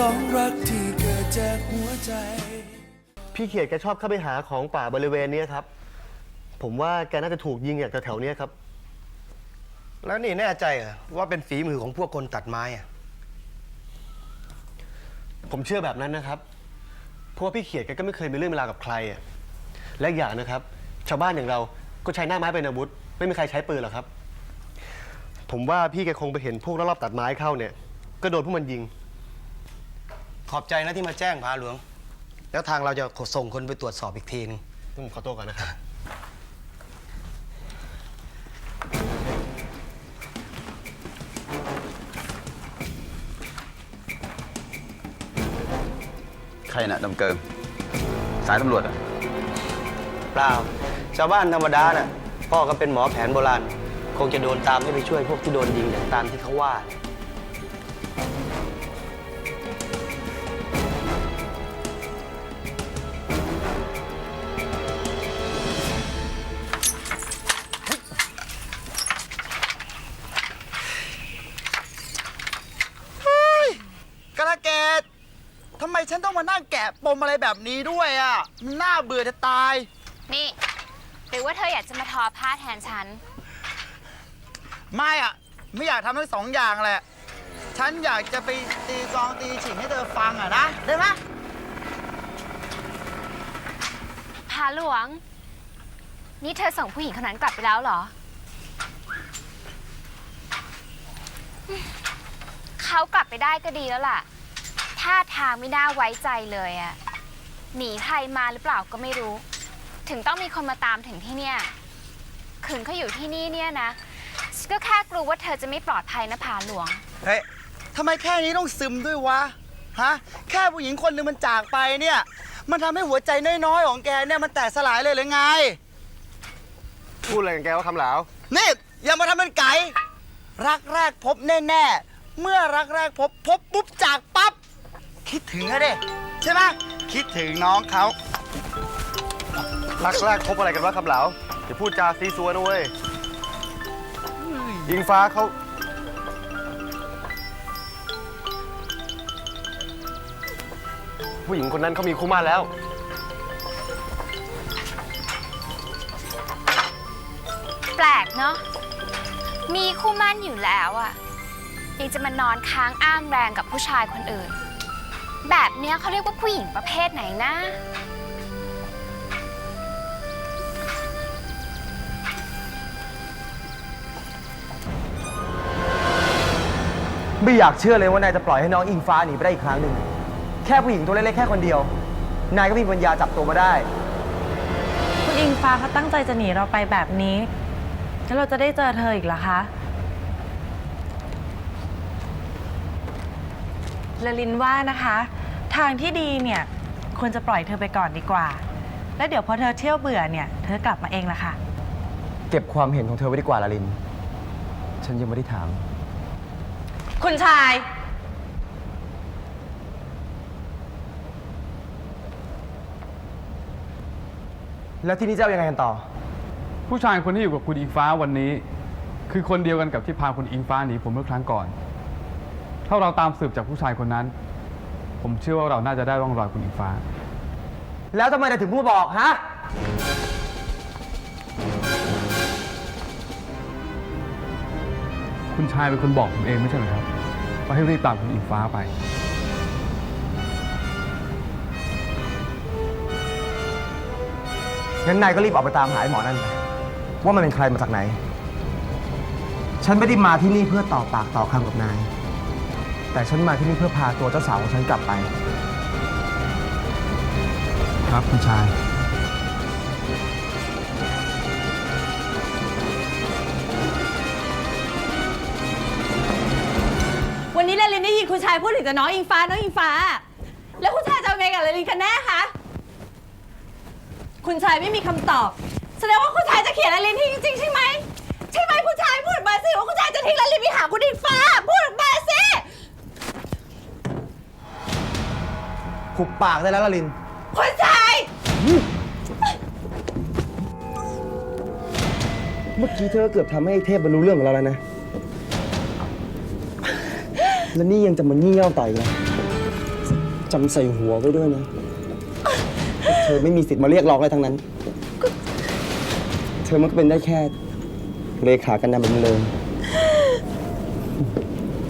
สองรักที่เกิดจากหัวใจ พี่เขียดแกชอบเข้าไปหาของป่าบริเวณเนี้ยครับ ผมว่าแกน่าจะถูกยิงอย่างแถวๆเนี้ยครับ แล้วนี่แน่ใจเหรอว่าเป็นฝีมือของพวกคนตัดไม้อะผมเชื่อแบบนั้นนะครับ เพราะว่าพี่เขียดแกก็ไม่เคยมีเรื่องเวลาวกับใครอะและอีกอย่างนะครับ ชาวบ้านอย่างเราก็ใช้หน้าไม้เป็นอาวุธ ไม่มีใครใช้ปืนหรอกครับ ผมว่าพี่แกคงไปเห็นพวกรอบๆตัดไม้เข้าเนี่ย ก็โดนพวกมันยิง ขอบใจนะที่มาแจ้งพาหลวง แล้วทางเราจะส่งคนไปตรวจสอบอีกทีนึงผมขอตัวก่อนนะครับ ใครน่ะดำเกิงสายตำรวจอะเปล่า ชาวบ้านธรรมดาน่ะ พ่อก็เป็นหมอแผนโบราณ คงจะโดนตามให้ไปช่วยพวกที่โดนยิงอย่างตามที่เขาว่า ฉันต้องมานั่งแกะปมอะไรแบบนี้ด้วยอะมันน่าเบื่อจะตาย นี่ หรือว่าเธออยากจะมาทอผ้าแทนฉัน ไม่อะ ไม่อยากทำทั้งสองอย่างแหละ ฉันอยากจะไปตีกลองตีฉิงให้เธอฟังอะนะ ได้ไหมพาหลวง นี่เธอส่งผู้หญิงคนนั้นกลับไปแล้วเหรอ เขากลับไปได้ก็ดีแล้วล่ะ ท่าทางไม่น่าไว้ใจเลยอะหนีใครมาหรือเปล่าก็ไม่รู้ ถึงต้องมีคนมาตามถึงที่เนี่ยขืนเขาอยู่ที่นี่เนี่ยนะฉันก็แค่กลัวว่าเธอจะไม่ปลอดภัยนะพาหลวง เฮ้ยทำไมแค่นี้ต้องซึมด้วยวะ ฮะ แค่ผู้หญิงคนหนึ่งมันจากไปเนี่ย มันทำให้หัวใจน้อยๆ ของแกเนี่ยมันแตกสลายเลยหรือไง พูดอะไรกันแกว่าคำเหลานี่อย่ามาทำเป็นไก่ รักแรกพบแน่ๆ เมื่อรักแรกพบพบปุ๊บจากปั๊บ คิดถึงอะเด้ใช่ไหมคิดถึงน้องเขารักแรกพบอะไรกันว่าคำเหลาอย่าพูดจาซีซัวนะเว้ยยิงฟ้าเขาผู้หญิงคนนั้นเขามีคู่หมั่นแล้ว แปลกเนาะมีคู่มั่นอยู่แล้วอะยังจะมานอนค้างอ้างแรงกับผู้ชายคนอื่น แบบเนี้ยเขาเรียกว่าผู้หญิงประเภทไหนนะ ไม่อยากเชื่อเลยว่านายจะปล่อยให้น้องอิงฟ้าหนีไปได้อีกครั้งหนึ่ง แค่ผู้หญิงตัวเล็กๆแค่คนเดียว นายก็มีปัญญาจับตัวมาได้ คุณอิงฟ้าเขาตั้งใจจะหนีเราไปแบบนี้ แล้วเราจะได้เจอเธออีกเหรอคะ ละลินว่านะคะ ทางที่ดีเนี่ยควรจะปล่อยเธอไปก่อนดีกว่า แล้วเดี๋ยวพอเธอเที่ยวเบื่อเนี่ย เธอกลับมาเองละค่ะ เก็บความเห็นของเธอไว้ดีกว่าลาลิน ฉันยังไม่ได้ถาม คุณชาย แล้วที่นี่จะเอายังไงกันต่อ ผู้ชายคนที่อยู่กับคุณอิงฟ้าวันนี้ คือคนเดียวกันกับที่พาคุณอิงฟ้าหนีผมเมื่อครั้งก่อน ถ้าเราตามสืบจากผู้ชายคนนั้น ผมเชื่อว่าเราน่าจะได้ร่องรอยคุณอิงฟ้า แล้วทำไมนายถึงพูดบอกฮะ คุณชายเป็นคนบอกผมเองไม่ใช่เหรอครับว่าให้รีบตามคุณอิงฟ้าไป งั้นนายก็รีบออกไปตามหาไอ้หมอนั่นไปว่ามันเป็นใครมาจากไหน ฉันไม่ได้มาที่นี่เพื่อต่อปากต่อคำกับนาย แต่ฉันมาที่นี่เพื่อพาตัวเจ้าสาวของฉันกลับไป ครับคุณชาย วันนี้ละลินได้ยินคุณชายพูดถึงแต่น้องอิงฟ้าน้องอิงฟ้า แล้วคุณชายจะเอาไงกับละลินกันแน่คะ คุณชายไม่มีคำตอบ แสดงว่าคุณชายจะเขียนละลินทิ้งจริงๆใช่ไหม ใช่ไหมคุณชายพูดออกมาสิว่าคุณชายจะทิ้งละลินไปหาคุณอิงฟ้า พูดออกมาสิ ขุบปากได้แล้วลาลิน คุณชาย เมื่อกี้เธอเกือบทำให้ไอ้เทพบรรลุเรื่องของเราแล้วนะ แล้วนี่ยังจะมางี่เง่าต่ออีกนะจำใส่หัวไว้ด้วยนะว่าเธอไม่มีสิทธิ์มาเรียกร้องอะไรทั้งนั้น เธอมันก็เป็นได้แค่ เลขากันนำเป็นเลย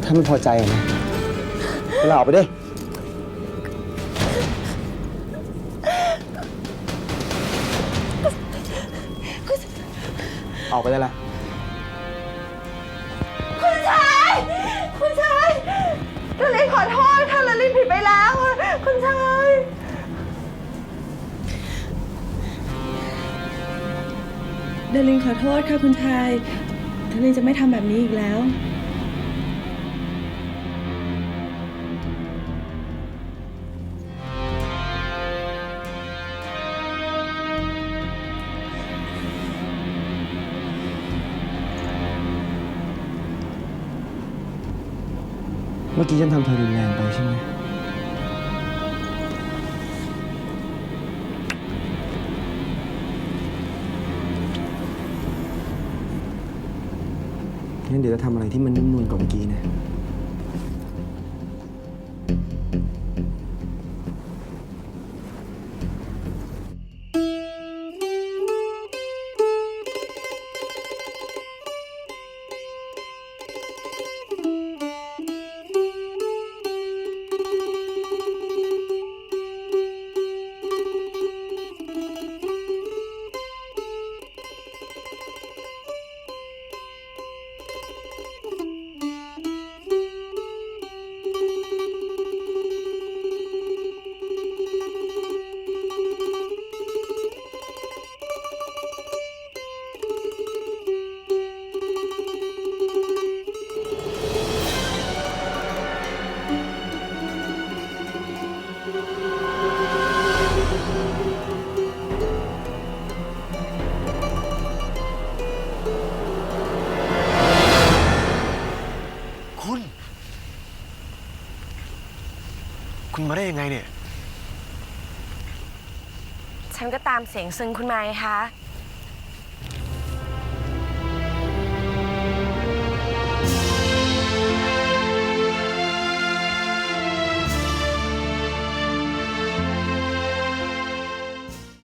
ถ้าไม่พอใจอะนะลาออกไปดิ ออกไปได้ละคุณชาย คุณชายลลินขอโทษค่ะลลินผิดไปแล้ว คุณชายดลินขอโทษค่ะคุณชายดลินจะไม่ทำแบบนี้อีกแล้ว มื่อกี้ฉันทำเธอรุนแรงไปใช่ไหม งั้นเดี๋ยวจะทำอะไรที่มันนุ่มนวลกว่าเมื่อกี้นะ มาได้ยังไงเนี่ย ฉันก็ตามเสียงซึงคุณมาไงคะ